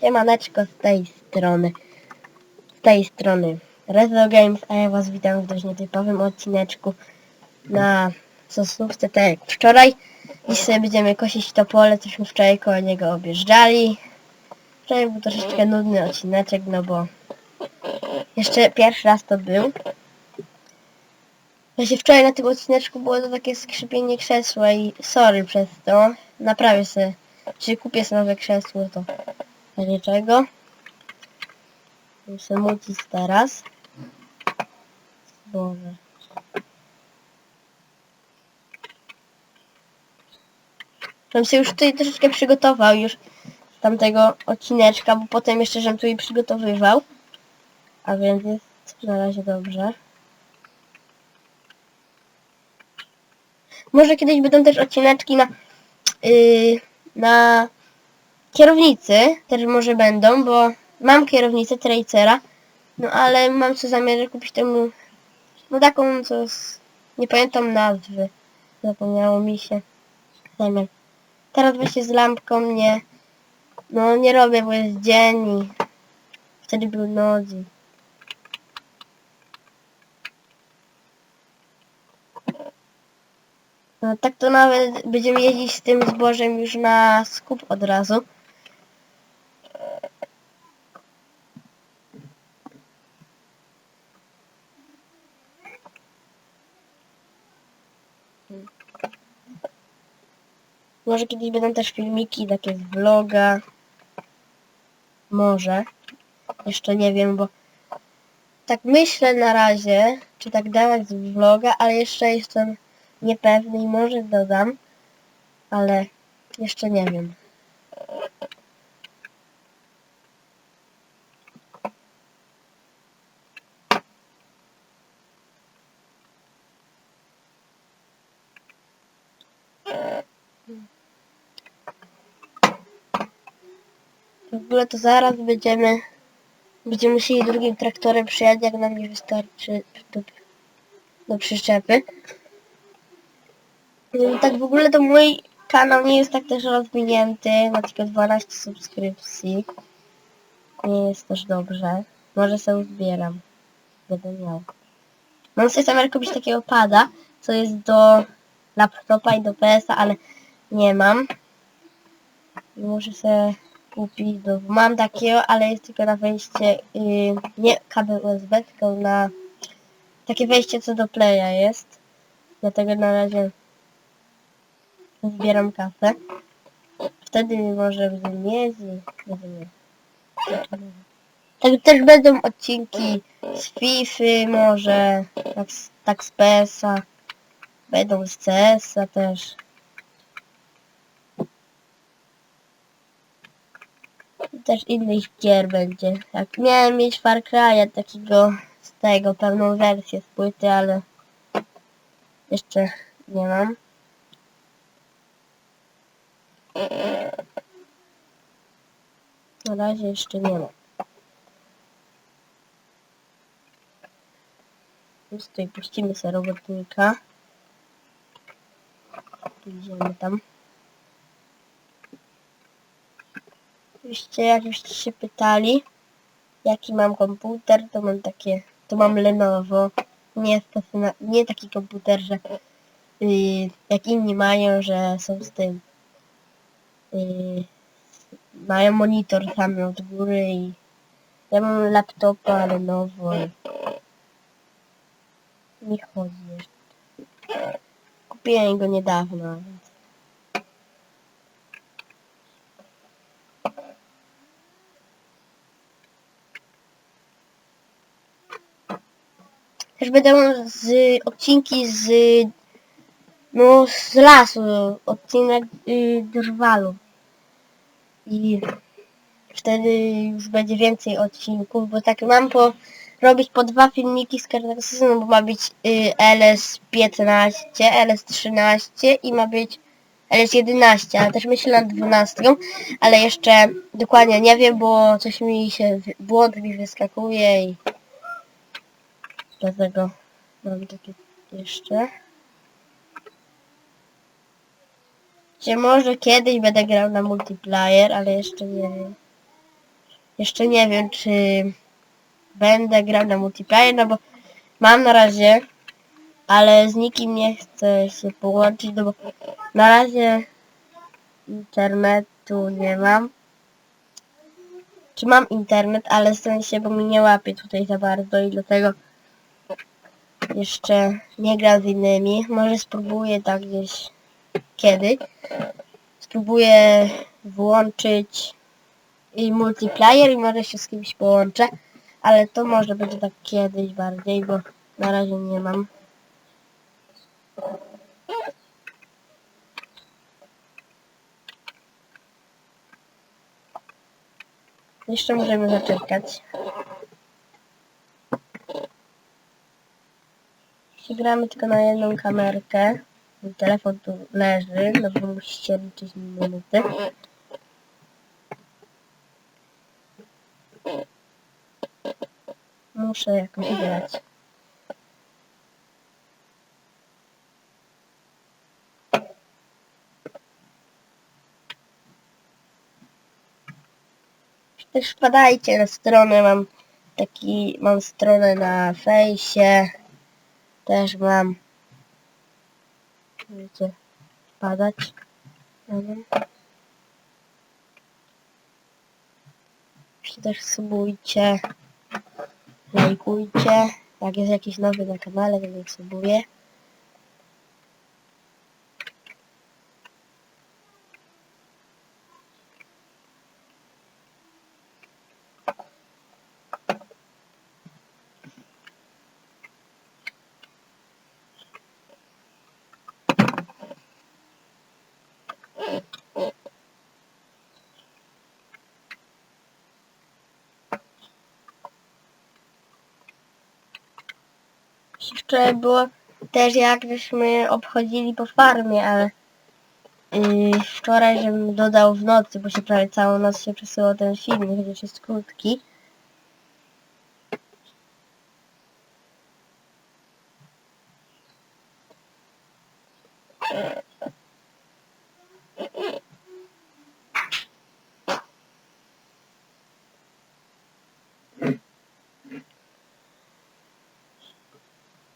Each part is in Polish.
Siemaneczko z tej strony. Z tej strony Rezo Games, a ja was witam w dość nietypowym odcineczku na Sosnówce, tak jak wczoraj. Sobie będziemy kosić to pole, cośmy wczoraj koło niego objeżdżali. Wczoraj był troszeczkę nudny odcineczek, no bo jeszcze pierwszy raz to był. Właśnie wczoraj na tym odcineczku było to takie skrzypienie krzesła i sorry przez to. Naprawię sobie, czy kupię sobie nowe krzesło, to razie czego. Muszę mucić teraz. Boże. Żebym się już tutaj troszeczkę przygotował już z tamtego odcineczka, bo potem jeszcze żebym tu i przygotowywał. A więc jest na razie dobrze. Może kiedyś będą też odcineczki na yy, na kierownicy też może będą, bo mam kierownicę Tracera, no ale mam co zamiar kupić temu, no taką, co z, nie pamiętam nazwy, zapomniało mi się zamiar. Teraz właśnie z lampką nie, no nie robię, bo jest dzień i wtedy był noc No tak to nawet będziemy jeździć z tym zbożem już na skup od razu. Może kiedyś będą też filmiki takie z vloga. Może. Jeszcze nie wiem, bo tak myślę na razie, czy tak dawać z vloga, ale jeszcze jestem niepewny i może dodam, ale jeszcze nie wiem. W ogóle to zaraz będziemy będziemy musieli drugim traktorem przyjechać, jak nam nie wystarczy do, do przyczepy. No, tak w ogóle to mój kanał nie jest tak też rozwinięty, ma tylko 12 subskrypcji. Nie jest też dobrze. Może sobie uzbieram. Będę miał. Mam sobie zamiar kupić takiego pada, co jest do laptopa i do PS-a, ale nie mam. I muszę sobie kupić do... Mam takiego, ale jest tylko na wejście, yy, nie kabel USB, tylko na takie wejście co do playa jest. Dlatego na razie zbieram kasę. Wtedy może i będę Tak też będą odcinki z FIFA może, tak, tak z PS-a. Będą z CS-a też. Też innych gier będzie. Jak miałem mieć Far Cry'a takiego z tego, pełną wersję z płyty, ale jeszcze nie mam. Na razie jeszcze nie ma. Więc tutaj puścimy sobie robotnika. Idziemy tam. Oczywiście jakbyście się pytali, jaki mam komputer, to mam takie, to mam Lenovo. Nie, stacyona- nie taki komputer, że yy, jak inni mają, że są z tym yy, mają monitor tam od góry i ja mam laptopa Lenovo i chodzi jeszcze. Kupiłem go niedawno, więc też będą z odcinki z no z lasu, odcinek y, drwalu i wtedy już będzie więcej odcinków, bo tak mam po robić po dwa filmiki z każdego sezonu, bo ma być y, LS15, LS13 i ma być LS11, ale też myślę nad 12, ale jeszcze dokładnie nie wiem, bo coś mi się, błąd mi wyskakuje i dlatego mam takie jeszcze. Czy może kiedyś będę grał na multiplayer, ale jeszcze nie wiem. Jeszcze nie wiem, czy będę grał na multiplayer, no bo mam na razie, ale z nikim nie chcę się połączyć, no bo na razie internetu nie mam. Czy mam internet, ale w sensie, bo mi nie łapie tutaj za bardzo i dlatego jeszcze nie gram z innymi. Może spróbuję tak gdzieś kiedyś. Spróbuję włączyć i multiplayer i może się z kimś połączę, ale to może będzie tak kiedyś bardziej, bo na razie nie mam. Jeszcze możemy zaczekać. Jeśli gramy tylko na jedną kamerkę, telefon tu leży, no bo musicie liczyć minuty. Muszę jakoś grać. Też wpadajcie na stronę, mam taki, mam stronę na fejsie, też mam, wiecie, wpadać. na nią. Się też subujcie, lajkujcie, jak jest jakiś nowy na kanale, to subuje. Wczoraj było też jak żeśmy obchodzili po farmie, ale yy, wczoraj żebym dodał w nocy, bo się prawie całą noc się przesyłał ten film, chociaż jest krótki.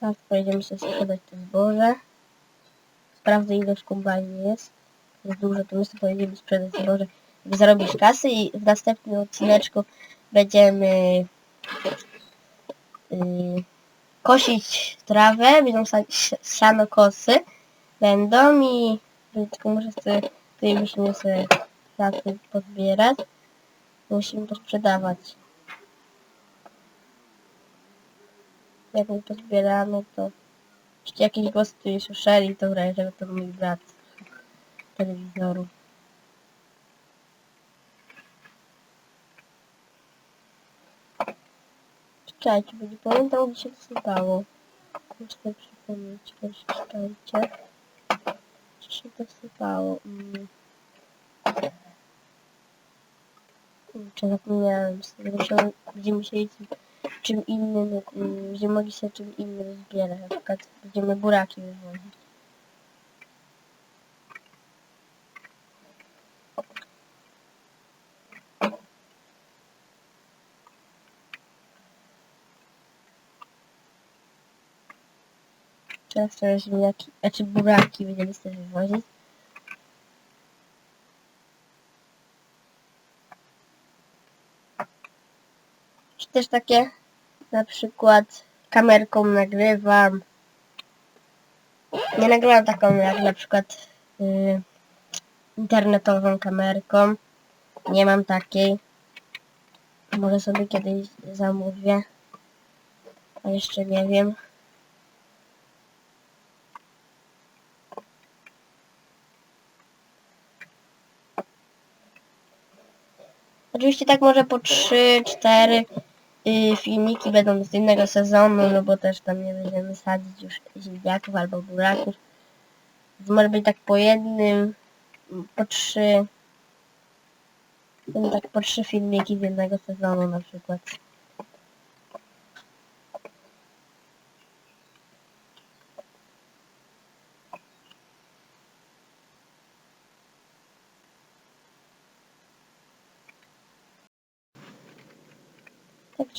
Teraz pojedziemy się sprzedać to zboże. Sprawdzę w kombajnie jest. Jest dużo, to my sobie pojedziemy sprzedać zboże, żeby zarobić kasy i w następnym odcineczku będziemy yy, kosić trawę, będą siano kosy będą i tylko muszę sobie, tutaj musimy sobie tacy pozbierać. Musimy to sprzedawać. Jak my to zbieramy, to jeśli jakiś głos tu nie słyszeli, to że to mój brat z telewizoru. Czekajcie, bo nie pamiętam gdzie się wsypało. Muszę sobie przypomnieć, czekajcie. Gdzie się to wsypało? Mm. Kurczę, zapomniałem. Musiałem, będziemy musieli czym innym, mm, gdzie mogli się czym innym zbierać. Na przykład będziemy buraki wywozić. Teraz teraz ziemniaki, znaczy buraki będziemy sobie wywozić. Czy też takie na przykład kamerką nagrywam. Nie nagrywam taką jak na przykład y, internetową kamerką. Nie mam takiej. Może sobie kiedyś zamówię. A jeszcze nie wiem. Oczywiście tak może po 3, 4 y, filmiki będą z innego sezonu, no bo też tam nie będziemy sadzić już ziemniaków albo buraków. Może być tak po jednym, po trzy, będą tak po trzy filmiki z jednego sezonu na przykład.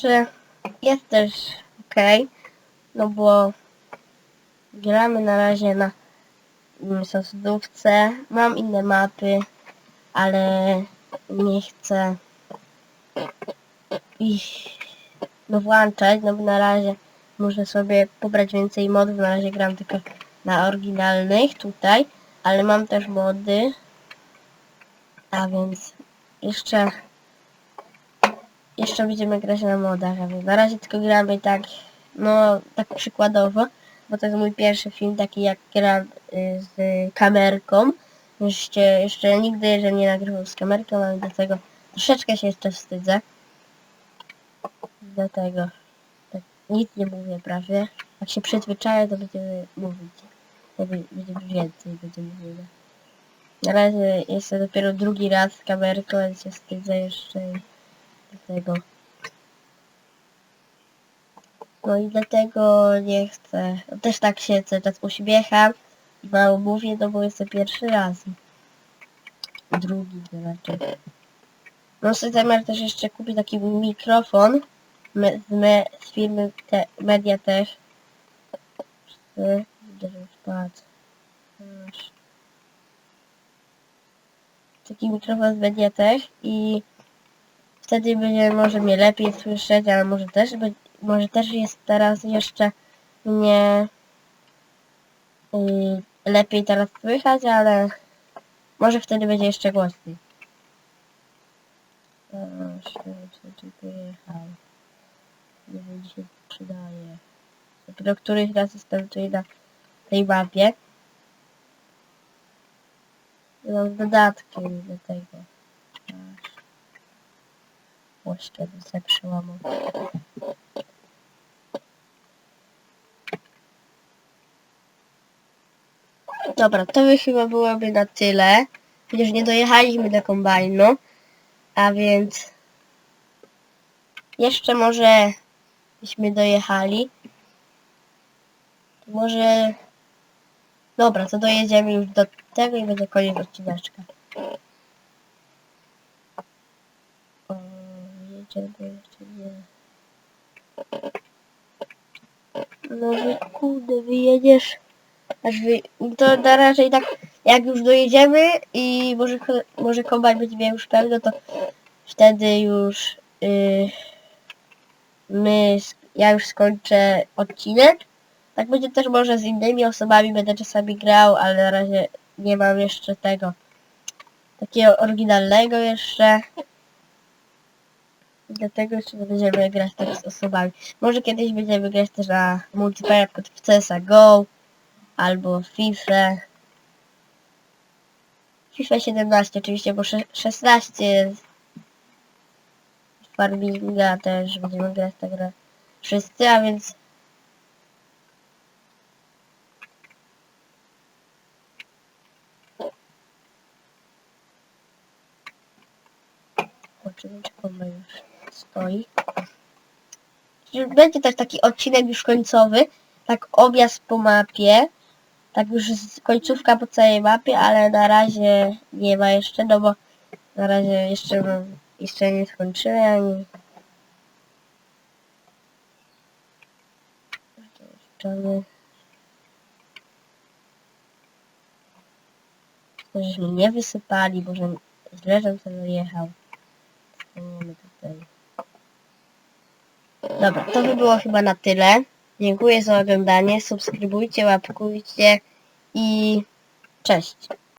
Także jest też ok, no bo gramy na razie na sosdówce. Mam inne mapy, ale nie chcę ich włączać, no bo na razie muszę sobie pobrać więcej modów, na razie gram tylko na oryginalnych tutaj, ale mam też mody, a więc jeszcze jeszcze będziemy grać na modach, więc na razie tylko gramy tak, no tak przykładowo, bo to jest mój pierwszy film taki jak gram y, z kamerką, jeszcze, jeszcze nigdy, że nie nagrywał z kamerką, ale do tego troszeczkę się jeszcze wstydzę. Dlatego tak nic nie mówię prawie. Jak się przyzwyczaję, to będziemy mówić. Wtedy będzie więcej, będzie mówione. Na razie jest to dopiero drugi raz z kamerką, więc się wstydzę jeszcze i dlatego. No i dlatego nie chcę. No Też tak się cały czas uśmiecham i mało mówię, no bo jest to pierwszy raz. Drugi raczej. No sobie zamiar też jeszcze kupić taki mikrofon me, z, me, z firmy te, Mediatek. Taki mikrofon z Mediatek i wtedy będzie może mnie lepiej słyszeć, ale może też be- może też jest teraz jeszcze mnie y, lepiej teraz słychać, ale może wtedy będzie jeszcze głośniej. O, pojechał. Nie wiem, się przydaje. Dopiero któryś raz jestem tutaj na tej mapie. I Mam dodatki do tego. Dobra, to by chyba byłoby na tyle. Chociaż nie dojechaliśmy do kombajnu. A więc jeszcze może byśmy dojechali. Może dobra, to dojedziemy już do tego i będzie koniec odcineczka. O, jeszcze nie. No wy kurde, wyjedziesz. Aż wy... To na razie tak jak już dojedziemy i może, może kombajn będzie miał już pełno, to wtedy już yy, my, ja już skończę odcinek. Tak będzie też może z innymi osobami, będę czasami grał, ale na razie nie mam jeszcze tego takiego oryginalnego jeszcze. Dlatego jeszcze nie będziemy grać tak z osobami. Może kiedyś będziemy grać też na multiplayer, na przykład w CSA GO albo FIFA. FIFA 17 oczywiście, bo sze- 16 jest farminga też będziemy grać tak grę wszyscy, a więc zobaczymy czy już stoi. Będzie też taki odcinek już końcowy, tak objazd po mapie, tak już końcówka po całej mapie, ale na razie nie ma jeszcze, no bo na razie jeszcze, jeszcze nie skończyłem. Jeszcze żeśmy nie wysypali, bo że źle, sobie dojechał. Staniemy tutaj. Dobra, to by było chyba na tyle. Dziękuję za oglądanie, subskrybujcie, łapkujcie i cześć.